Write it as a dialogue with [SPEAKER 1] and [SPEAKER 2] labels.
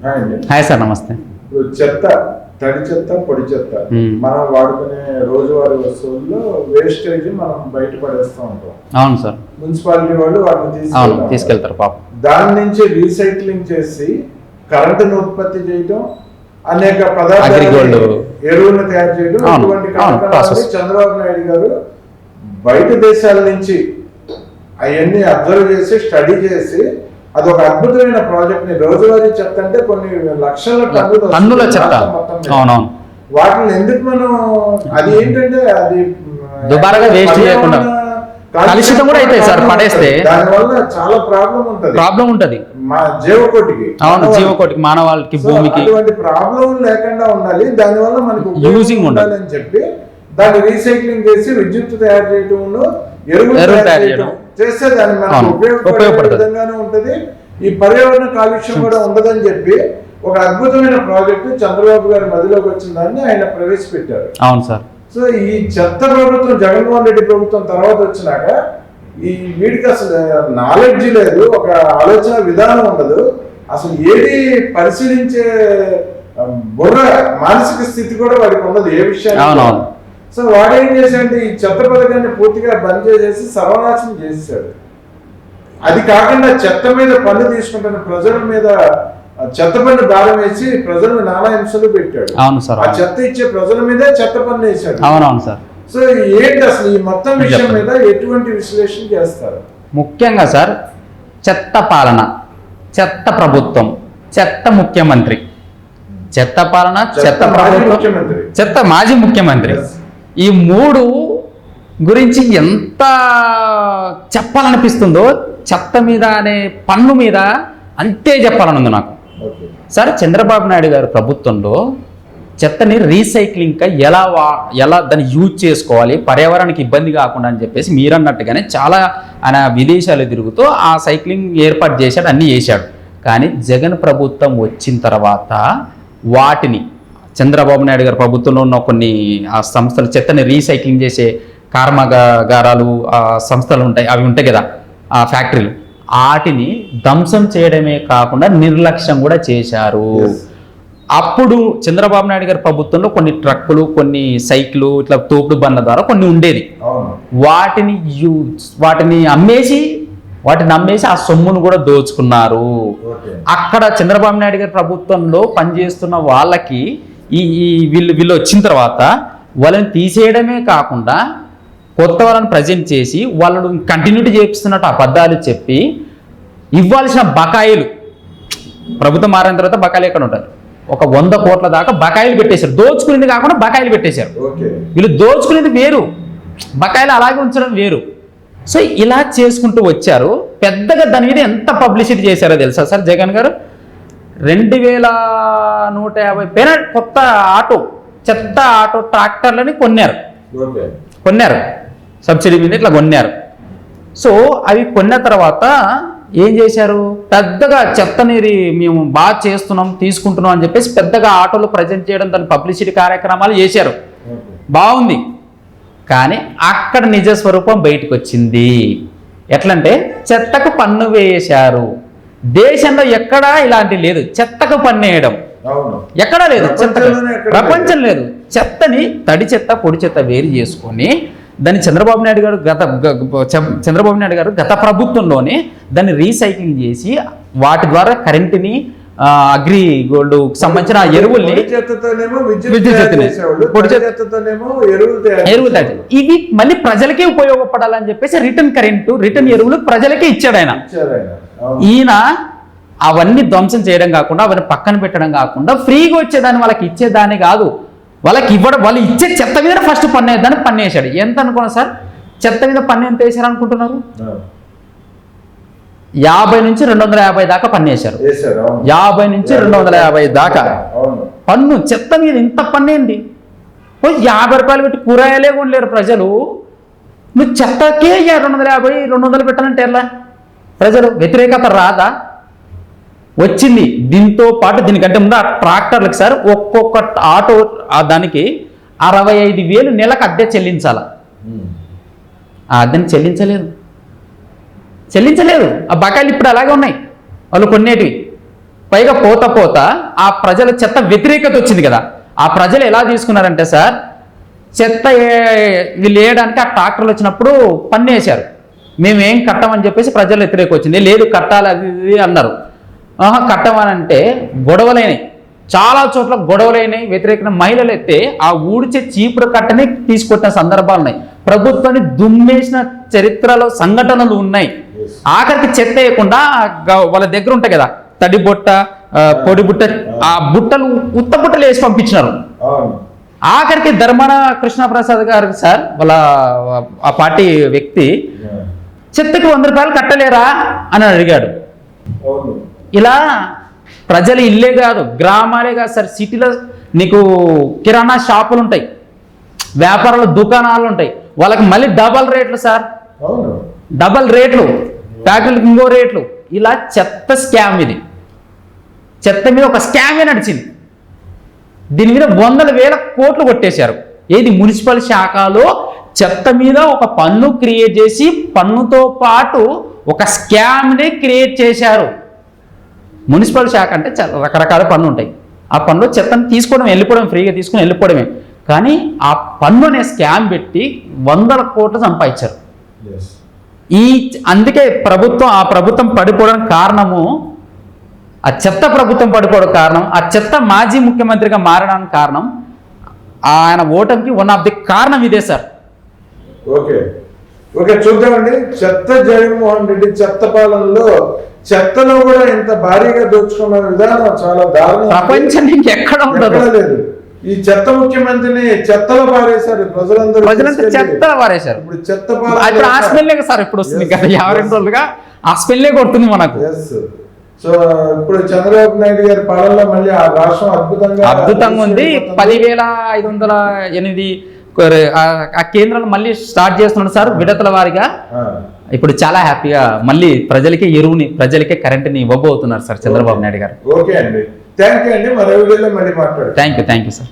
[SPEAKER 1] Hi
[SPEAKER 2] sir నమస్తే
[SPEAKER 1] చెత్త తడి చెత్త పొడి చెత్త. మనం వాడుకునే రోజువారీ వస్తువుల్లో వేస్టేజ్ మనం బయట పడేస్తూ ఉంటాం
[SPEAKER 2] అవును సార్
[SPEAKER 1] మున్సిపాలిటీ వాళ్ళు వాటిని తీసుకెళ్తారు
[SPEAKER 2] పాపం
[SPEAKER 1] దాని నుంచి రీసైక్లింగ్ చేసి కరెంటును ఉత్పత్తి చేయడం అనేక పదార్థాలు. ఎరువులను తయారు చేయడం
[SPEAKER 2] process.
[SPEAKER 1] చంద్రబాబు నాయుడు గారు బయట దేశాల నుంచి అవన్నీ అబ్జర్వ్ చేసి స్టడీ చేసి అది ఒక అద్భుతమైన ప్రాజెక్ట్ని రోజువారీ చెత్త అంటే కొన్ని లక్షల టన్నులు
[SPEAKER 2] చెత్త. అవునవును.
[SPEAKER 1] వాటిని ఎందుకు మనం అది ఏంటంటే అది
[SPEAKER 2] దుబారాగా waste చేయకుండా. కలుషితం కూడా అవుతాయి సార్, పడేస్తే.
[SPEAKER 1] దానివల్ల చాలా ప్రాబ్లం ఉంటది.
[SPEAKER 2] ప్రాబ్లం ఉంటది.
[SPEAKER 1] మా జీవకోటికి.
[SPEAKER 2] అవును జీవకోటికి మానవాళికి భూమికి.
[SPEAKER 1] అటువంటి ప్రాబ్లం లేకుండా ఉండాలి. దానివల్ల మనకు
[SPEAKER 2] Using ఉండాలి.
[SPEAKER 1] ఉండాలని చెప్పి దాన్ని రీసైక్లింగ్ చేసి విద్యుత్ తయారు చేయటంలో ఎరువులు తయారు చేస్తే దాని మనకు ఉపయోగపడే. విధంగానే ఉంటది. ఈ పర్యావరణ కాలుష్యం కూడా ఉండదని చెప్పి ఒక అద్భుతమైన ప్రాజెక్టు చంద్రబాబు గారి మదిలోకి వచ్చిన దాన్ని ఆయన ప్రవేశపెట్టారు.
[SPEAKER 2] అవును సార్.
[SPEAKER 1] సో ఈ చెత్త ప్రభుత్వం జగన్మోహన్ రెడ్డి ప్రభుత్వం తర్వాత వచ్చినాక ఈ వీడికి అసలు నాలెడ్జ్ లేదు ఒక ఆలోచన విధానం ఉండదు. అసలు ఏది పరిశీలించే బుర్ర మానసిక స్థితి కూడా వాడికి ఉండదు. ఏ విషయాన్ని. సో వాడు ఏం చేశాడంటే ఈ చెత్త పథకాన్ని పూర్తిగా బంద్ చేసేసి సర్వనాశనం చేసేసాడు. అది కాకుండా చెత్త మీద పన్ను తీసుకుంటున్న ప్రజల మీద చెత్త పన్ను భారం వేసి ప్రజలను నానా హింసలు పెట్టాడు.
[SPEAKER 2] అవును సార్
[SPEAKER 1] ఆ చెత్త ఇచ్చే ప్రజల మీదే చెత్త పన్ను వేశాడు.
[SPEAKER 2] అవునవును సార్.
[SPEAKER 1] సో ఏంటి అసలు ఈ మొత్తం విషయం. మీద ఎటువంటి విశ్లేషణ చేస్తారు?
[SPEAKER 2] ముఖ్యంగా సార్ చెత్త పాలన చెత్త ప్రభుత్వం చెత్త ముఖ్యమంత్రి. చెత్త పాలన చెత్త ప్రభుత్వం
[SPEAKER 1] ముఖ్యమంత్రి.
[SPEAKER 2] చెత్త మాజీ ముఖ్యమంత్రి. ఈ మూడు గురించి ఎంత చెప్పాలనిపిస్తుందో చెత్త మీద అనే పన్ను మీద అంతే చెప్పాలనుంది నాకు. సార్ చంద్రబాబు నాయుడు గారి ప్రభుత్వంలో చెత్తని రీసైక్లింగ్గా ఎలా వా ఎలా దాన్ని యూజ్ చేసుకోవాలి పర్యావరణానికి ఇబ్బంది కాకుండా అని చెప్పేసి మీరన్నట్టుగానే చాలా ఆయన విదేశాలు తిరుగుతూ ఆ సైక్లింగ్ ఏర్పాటు చేశాడు అన్నీ చేశాడు. కానీ జగన్ ప్రభుత్వం వచ్చిన తర్వాత వాటిని చంద్రబాబు నాయుడు గారి ప్రభుత్వంలో ఉన్న కొన్ని ఆ సంస్థలు చెత్తని రీసైక్లింగ్ చేసే కర్మాగారాలు ఆ సంస్థలు ఉంటాయి అవి ఉంటాయి కదా ఆ ఫ్యాక్టరీలు. వాటిని ధ్వంసం చేయడమే కాకుండా నిర్లక్ష్యం కూడా చేశారు. అప్పుడు చంద్రబాబు నాయుడు గారి ప్రభుత్వంలో కొన్ని ట్రక్కులు కొన్ని సైకిళ్ళు ఇట్లా తోపుడు బండ్ల ద్వారా కొన్ని ఉండేది. వాటిని యూ వాటిని అమ్మేసి వాటిని అమ్మేసి ఆ సొమ్మును కూడా దోచుకున్నారు. అక్కడ చంద్రబాబు నాయుడు గారి ప్రభుత్వంలో పనిచేస్తున్న వాళ్ళకి ఈ ఈ వీళ్ళు వీళ్ళు వచ్చిన తర్వాత వాళ్ళని తీసేయడమే కాకుండా కొత్త వాళ్ళని ప్రజెంట్ చేసి వాళ్ళను కంటిన్యూటీ చేపిస్తున్నట్టు అబద్ధాలు చెప్పి ఇవ్వాల్సిన బకాయిలు ప్రభుత్వం మారిన తర్వాత బకాయిలు ఎక్కడ ఉంటారు ఒక వంద కోట్ల దాకా బకాయిలు పెట్టేశారు. దోచుకునేది కాకుండా బకాయిలు పెట్టేశారు. వీళ్ళు దోచుకునేది వేరు. బకాయిలు అలాగే ఉంచడం వేరు. సో ఇలా చేసుకుంటూ వచ్చారు. పెద్దగా దాని మీద ఎంత పబ్లిసిటీ చేశారో తెలుసా సార్ జగన్ గారు? రెండు వేల నూట యాభై పైన కొత్త ఆటో చెత్త ఆటో ట్రాక్టర్లని కొన్నారు. కొన్నారు. సబ్సిడీ మీద ఇట్లా కొన్నారు. సో అవి కొన్న తర్వాత ఏం చేశారు? పెద్దగా చెత్తనేది మేము బాగా చేస్తున్నాం తీసుకుంటున్నాం అని చెప్పేసి పెద్దగా ఆటోలు ప్రజెంట్ చేయడం దాని పబ్లిసిటీ కార్యక్రమాలు చేశారు. బాగుంది. కానీ అక్కడ నిజ స్వరూపం బయటకు వచ్చింది ఎట్లంటే చెత్తకు పన్ను వేశారు. దేశంలో ఎక్కడా ఇలాంటి లేదు. చెత్తకు పన్ను వేయడం
[SPEAKER 1] అవును.
[SPEAKER 2] ఎక్కడా లేదు చెత్త ప్రపంచం లేదు. చెత్తని తడి చెత్త పొడి చెత్త వేరు చేసుకొని దాన్ని చంద్రబాబు నాయుడు గారు గత చంద్రబాబు నాయుడు గారు గత ప్రభుత్వంలోనే దాన్ని రీసైక్లింగ్ చేసి వాటి ద్వారా కరెంటుని అగ్రి గోల్డ్ సంబంధించిన ఎరువుల్ని
[SPEAKER 1] విద్యుత్ ఎరువులు తయారు.
[SPEAKER 2] ఇవి మళ్ళీ ప్రజలకే ఉపయోగపడాలని చెప్పేసి రిటర్న్ కరెంటు రిటర్న్ ఎరువులు ప్రజలకే ఇచ్చాడు ఆయన. ఈయన అవన్నీ ధ్వంసం చేయడం కాకుండా అవన్నీ పక్కన పెట్టడం కాకుండా ఫ్రీగా వచ్చేదాన్ని వాళ్ళకి ఇచ్చేదాన్ని కాదు. వాళ్ళకి ఇవ్వడం వాళ్ళు ఇచ్చే చెత్త మీద ఫస్ట్ పన్ను వేద్దాన్ని పన్ను వేసాడు ఎంత అనుకున్నా సార్? చెత్త మీద పన్ను ఎంత వేశారు అనుకుంటున్నారు. యాభై నుంచి రెండు వందల యాభై దాకా పన్ను వేశారు. యాభై నుంచి రెండు వందల యాభై దాకా పన్ను చెత్త మీద ఇంత పన్ను ఏంటి యాభై రూపాయలు పెట్టి కూరగాయలే కొనలేరు ప్రజలు. నువ్వు చెత్తకే రెండు వందల యాభై రెండు వందలు పెట్టాలంటే ఎలా? ప్రజలు వ్యతిరేకత రాదా? వచ్చింది. దీంతో పాటు దీనికంటే ముందు ఆ ట్రాక్టర్లకు సార్ ఒక్కొక్క ఆటో దానికి అరవై ఐదు వేలు నెలకు అద్దె చెల్లించాల.
[SPEAKER 1] ఉమ్.
[SPEAKER 2] ఆ అద్దెని చెల్లించలేదు. చెల్లించలేదు. ఆ బకాయిలు ఇప్పుడు అలాగే ఉన్నాయి. వాళ్ళు కొన్నేటివి. పైగా పోత పోత ఆ ప్రజల చెత్త వ్యతిరేకత వచ్చింది కదా. ఆ ప్రజలు ఎలా తీసుకున్నారంటే సార్ చెత్త వీళ్ళు వేయడానికి ఆ ట్రాక్టర్లు వచ్చినప్పుడు పన్ను వేశారు. మేమేం కట్టమని చెప్పేసి ప్రజలు వ్యతిరేకం వచ్చింది. లేదు కట్టాలి అది ఇది అన్నారు. ఆహా కట్టమనంటే గొడవలైనవి చాలా చోట్ల గొడవలైనవి వ్యతిరేకమైన మహిళలు అయితే ఆ ఊడిచే చీపురు కట్టని తీసుకొట్టిన సందర్భాలు ఉన్నాయి. ప్రభుత్వాన్ని దుమ్మేసిన చరిత్రలో సంఘటనలు ఉన్నాయి. ఆఖరికి చెత్త వేయకుండా వాళ్ళ దగ్గర ఉంటాయి కదా తడి బుట్ట పొడి బుట్ట ఆ బుట్టలు ఉత్త బుట్టలు వేసి పంపించినారు. ఆఖరికి ధర్మన కృష్ణప్రసాద్ గారు సార్ వాళ్ళ ఆ పార్టీ వ్యక్తి చెత్తకి వంద రూపాయలు కట్టలేరా అని అడిగాడు. ఇలా ప్రజలు ఇల్లే కాదు గ్రామాలే కాదు సార్ సిటీలో నీకు కిరాణా షాపులు ఉంటాయి వ్యాపారాల దుకాణాలు ఉంటాయి వాళ్ళకి మళ్ళీ డబల్ రేట్లు సార్. డబల్ రేట్లు. ఫ్యాక్టరీలకు ఇంకో రేట్లు. ఇలా చెత్త స్కామ్ ఇది. చెత్త మీద ఒక స్కామే నడిచింది. దీని మీద వందల వేల కోట్లు కొట్టేశారు. ఏది మున్సిపల్ శాఖలో చెత్త మీద ఒక పన్ను క్రియేట్ చేసి పన్నుతో పాటు ఒక స్కామ్ని క్రియేట్ చేశారు. మున్సిపల్ శాఖ అంటే రకరకాల పన్ను ఉంటాయి. ఆ పన్నులో చెత్తను తీసుకోవడం వెళ్ళిపోవడం ఫ్రీగా తీసుకుని వెళ్ళిపోవడమే. కానీ ఆ పన్ను అనే స్కామ్ పెట్టి వందల కోట్లు సంపాదించారు. ఈ అందుకే ప్రభుత్వం ఆ ప్రభుత్వం పడిపోవడానికి కారణము ఆ చెత్త ప్రభుత్వం పడిపోవడం కారణం ఆ చెత్త మాజీ ముఖ్యమంత్రిగా మారడానికి కారణం ఆయన ఓటమికి వన్ ఆఫ్ ది కారణం ఇదే సార్
[SPEAKER 1] ఓకే. ఓకే చూద్దామండి. చెత్త జగన్మోహన్ రెడ్డి చెత్త పాలనలో చెత్తలో కూడా ఇంత భారీగా దోచుకున్న విధానం చాలా దారుణం
[SPEAKER 2] ప్రపంచం ఎక్కడ ఉండదు.
[SPEAKER 1] లేదు. ఈ చెత్త ముఖ్యమంత్రిని చెత్తలో పారేశారు ప్రజలందరూ
[SPEAKER 2] ప్రజలంతా. చెత్త వారేశారు
[SPEAKER 1] ఇప్పుడు చెత్త
[SPEAKER 2] ఇప్పుడు సార్ ఇప్పుడు వస్తుంది కదా. యాభై రెండు. రోజులుగా స్మెల్లే కొడుతుంది మనకు.
[SPEAKER 1] సో ఇప్పుడు చంద్రబాబు నాయుడు గారి పాలనలో మళ్ళీ ఆ రాష్ట్రం అద్భుతంగా
[SPEAKER 2] అద్భుతంగా ఉంది. పదివేల ఐదు వందల ఎనిమిది ఆ- కేంద్రాలు మళ్ళీ స్టార్ట్ చేస్తున్నాడు సార్ విడతల వారిగా.
[SPEAKER 1] ఆ,
[SPEAKER 2] ఇప్పుడు చాలా హ్యాపీగా మళ్ళీ ప్రజలకే ఎరువుని ప్రజలకే కరెంట్ని ఇవ్వబోతున్నారు సార్ చంద్రబాబు నాయుడు గారు.
[SPEAKER 1] ఓకే అండి. థ్యాంక్ యూ అండి మరో వీడియోలో మళ్ళీ మాట్లాడు
[SPEAKER 2] thank you thank you sir.